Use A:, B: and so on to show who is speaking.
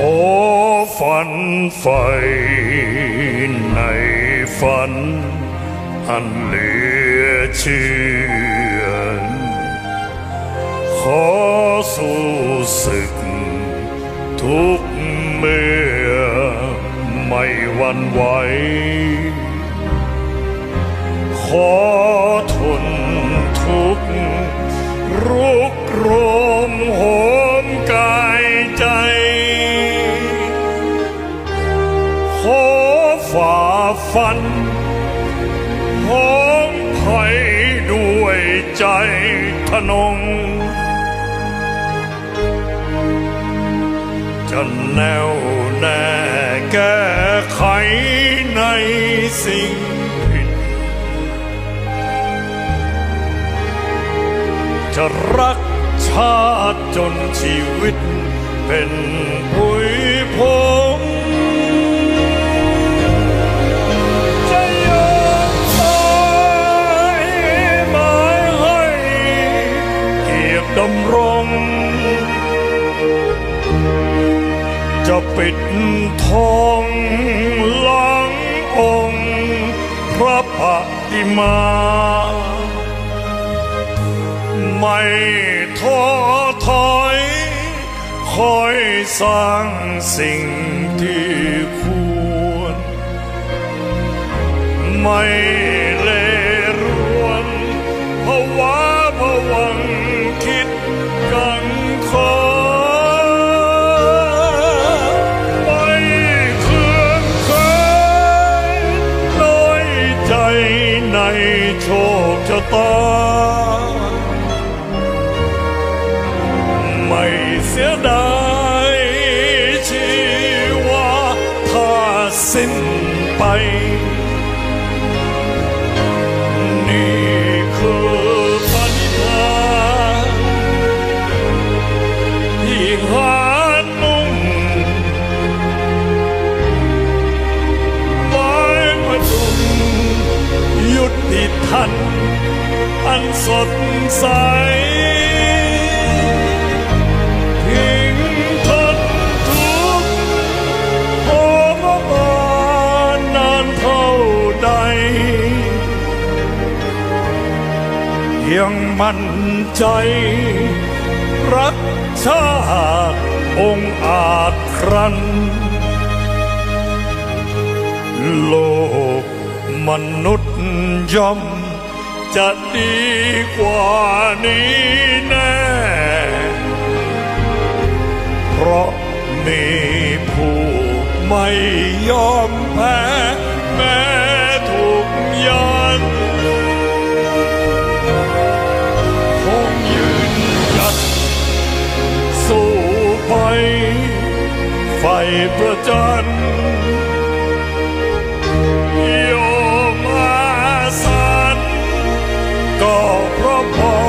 A: อฝันไฟในฝัน อันเหลือเชื่อ ขอสู้ศึก ทุกเมื่อไม่หวันไหว ขอทน ขอฝ่าฟันพ้อมภัยด้วยใจทนง จะแน่วแน่แก้ไขในสิ่งผิด จะรักชาติจนชีวิตเป็นผุยพง ดำรง จะปิดทองหลังองค์พระปฏิมา ไม่ท้อถอย คอยสร้างสิ่งที่ควร ไม่ โชคชะตา ไม่เสียดายชีวาถ้าสิ้นไป นี่คือปณิธานที่หา สดใสทิ้งทนทุกข์โหมบานนานเท่าใด ยังมั่นใจ รักชาติองอาจครันโลกมนุษย์ย่อม จะดีกว่านี้แน่ เพราะมีผู้ไม่ยอมแพ้แม้ถูกยันคงยืนหยัดสู้ไปไฟประจัน propósito.